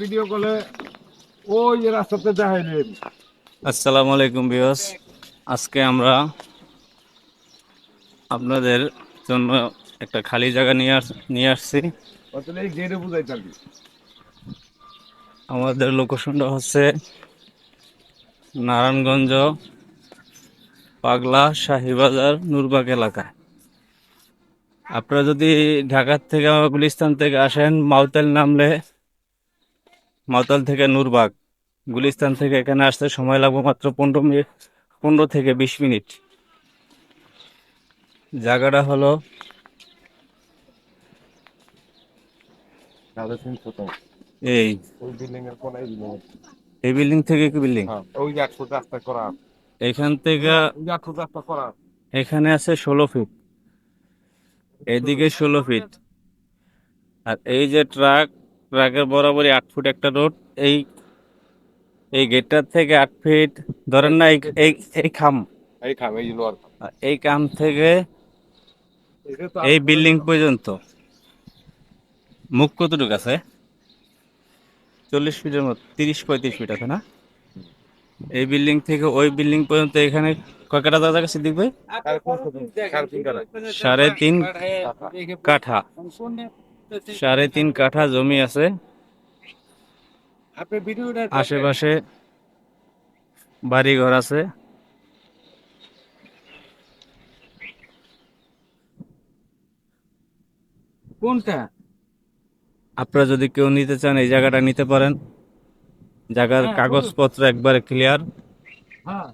Video কলে ওই যে রাস্তাতে আসসালামু আলাইকুম বিয়স আজকে আমরা আপনাদের জন্য একটা খালি জায়গা নিয়ে আস নিয়ে আসছি। আমাদের লোকেশনটা হচ্ছে নারায়ণগঞ্জ পাগলা শাহিবাজার নূরবাগ এলাকা। আপনারা যদি ঢাকার থেকে গুলিস্তান থেকে আসেন মাউতাল নামলে মাউতাল থেকে নূরবাগ। গুলিস্তান থেকে এখানে আসতে সময় লাগবে মাত্র পনেরো মিনিট পনেরো থেকে বিশ মিনিট। জায়গাটা হলো এই। এই বিল্ডিং থেকে কি বিল্ডিং হ্যাঁ এখান থেকে ওই যে একশো রাস্তা করা এখানে আছে ষোলো ফিট এদিকে ষোলো ফিট আর এই যে ট্রাক ট্রাকের বরাবরই আট ফুট একটা রোড। এই এই গেটটার থেকে আট ফিট ধরেন না এই এই এই খাম। এই খাম এই লোয়ার খাম। এই কাম থেকে এই বিল্ডিং পর্যন্ত। মুখ কতটুকু আছে? চল্লিশ ফিটের মতো তিরিশ পঁয়ত্রিশ ফিট আছে না? এই বিল্ডিং থেকে ওই বিল্ডিং পর্যন্ত এখানে কয় সাড়ে তিন কাটা সাড়ে তিন কাঠা। সাড়ে তিন কাঠা জমি আছে। আশেপাশে বাড়ি ঘর আছে। কোনটা? আপনারা যদি কেউ নিতে চান এই জায়গাটা নিতে পারেন। জায়গার হ্যাঁ, কাগজপত্র একবারে ক্লিয়ার হ্যাঁ।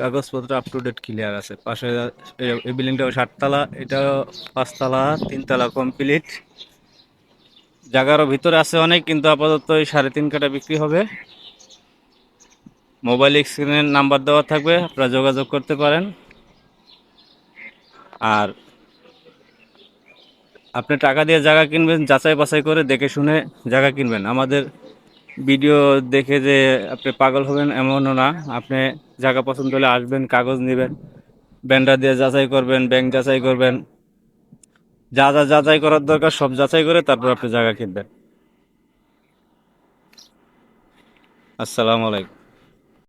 কাগজপত্র আপ টু ডেট ক্লিয়ার আছে। পাশে এই বিল্ডিংটা সাততলা, এটা পাঁচতলা, তিনতলা কমপ্লিট জায়গারও ভিতরে আছে অনেক, কিন্তু আপাতত এই সাড়ে তিন কাটা বিক্রি হবে। মোবাইল স্ক্রিনের নাম্বার দেওয়া থাকবে, আপনারা যোগাযোগ করতে পারেন। আর আপনি টাকা দিয়ে জায়গা কিনবেন যাচাই বাছাই করে দেখে শুনে জায়গা কিনবেন। আমাদের ভিডিও দেখে যে আপনি পাগল হবেন এমনও না। আপনি জায়গা পছন্দ হলে আসবেন, কাগজ নেবেন, ব্যান্ডার দিয়ে যাচাই করবেন, ব্যাংক যাচাই করবেন। যা যা যাচাই করার দরকার, সব যাচাই করে তারপর আপনি জায়গা কিনবেন। আসসালামু আলাইকুম।